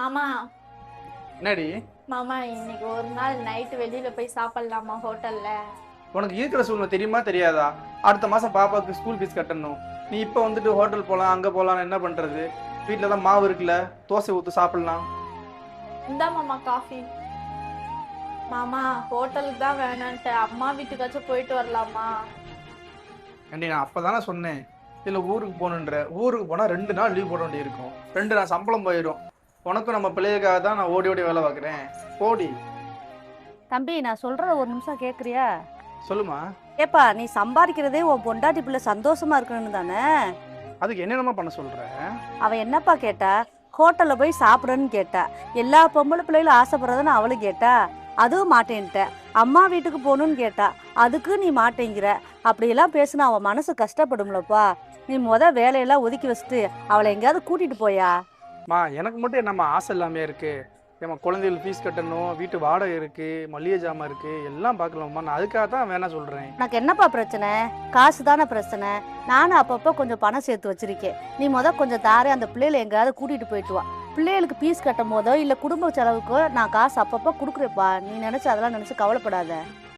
மாமா. என்னடி? மாமா இன்னைக்கு ஒரு நாள் நைட்டு வெளியில போய் சாப்பிடலாமா ஹோட்டல்ல? உனக்கு இருக்கிற சூழ்நிலை தெரியுமா தெரியாதா? அடுத்த மாசம் பாப்பாவுக்கு ஸ்கூல் ஃபீஸ் கட்டணும். நீ இப்போ வந்துட்டு ஹோட்டல் போகலாம் அங்கே போகலாம் என்ன பண்ணுறது வீட்டில் தான் மாவு இருக்குல்ல தோசை ஊற்று சாப்பிடலாம். இந்தா மாமா காஃபி மாமா ஹோட்டலுக்கு தான் வேணான்ட்டு. அம்மா வீட்டுக்காச்சும் போயிட்டு வரலாமா? ஏண்டி நான் அப்போ தானே சொன்னேன். இதில் ஊருக்கு போகணுன்ற. ஊருக்கு போனால் ரெண்டு நாள் லீவ் போட வேண்டியிருக்கும். ரெண்டு நாள் சம்பளம் போயிடும். உனக்கும் நம்ம பிள்ளைகளுக்காக தான் நான் ஓடி ஓடி வேலை பார்க்குறேன். போடி. தம்பி நான் சொல்றத ஒரு நிமிஷம் கேக்குறியா? சொல்லுமா. ஏப்பா நீ சம்பாதிக்கிறதே உன் பொண்டாட்டி பிள்ளை சந்தோஷமா இருக்கணும்னு தானே? அதுக்கு என்னென்னமா பண்ண சொல்கிற அவ என்னப்பா கேட்டா? ஹோட்டல்ல போய் சாப்பிடணும்னு கேட்டா. எல்லா பொம்பளை பிள்ளைகளும் ஆசைப்படுறதுன்னு அவளும் கேட்டா. அதுவும் மாட்டேன்ட்ட அம்மா வீட்டுக்கு போகணும்னு கேட்டா. அதுக்கு நீ மாட்டேங்கிற. அப்படியெல்லாம் பேசுனா அவன் மனசு கஷ்டப்படும்லப்பா. நீ முத வேலையெல்லாம் ஒதுக்கி வச்சுட்டு அவளை எங்கேயாவது கூட்டிட்டு போயா? மா எனக்கு மட்டும் என்னம்மா ஆசை இல்லாமல் இருக்கு? ஏம்மா குழந்தைகள் ஃபீஸ் கட்டணும் வீட்டு வாடகை இருக்கு மளிகை ஜாமான் இருக்கு எல்லாம் பார்க்கலாமா நான் அதுக்காக தான் வேணாம் சொல்கிறேன் உனக்கு என்னப்பா பிரச்சனை? காசு தானே பிரச்சனை. நானும் அப்பப்போ கொஞ்சம் பணம் சேர்த்து வச்சிருக்கேன். நீ முத கொஞ்சம் தாரே அந்த பிள்ளைகளை எங்கேயாவது கூட்டிட்டு போயிட்டு வா. பிள்ளைகளுக்கு ஃபீஸ் கட்டும் போதோ இல்லை குடும்ப செலவுக்கோ நான் காசு அப்பப்போ கொடுக்குறேப்பா நீ நினச்சி அதெல்லாம் நினச்சி கவலைப்படாத.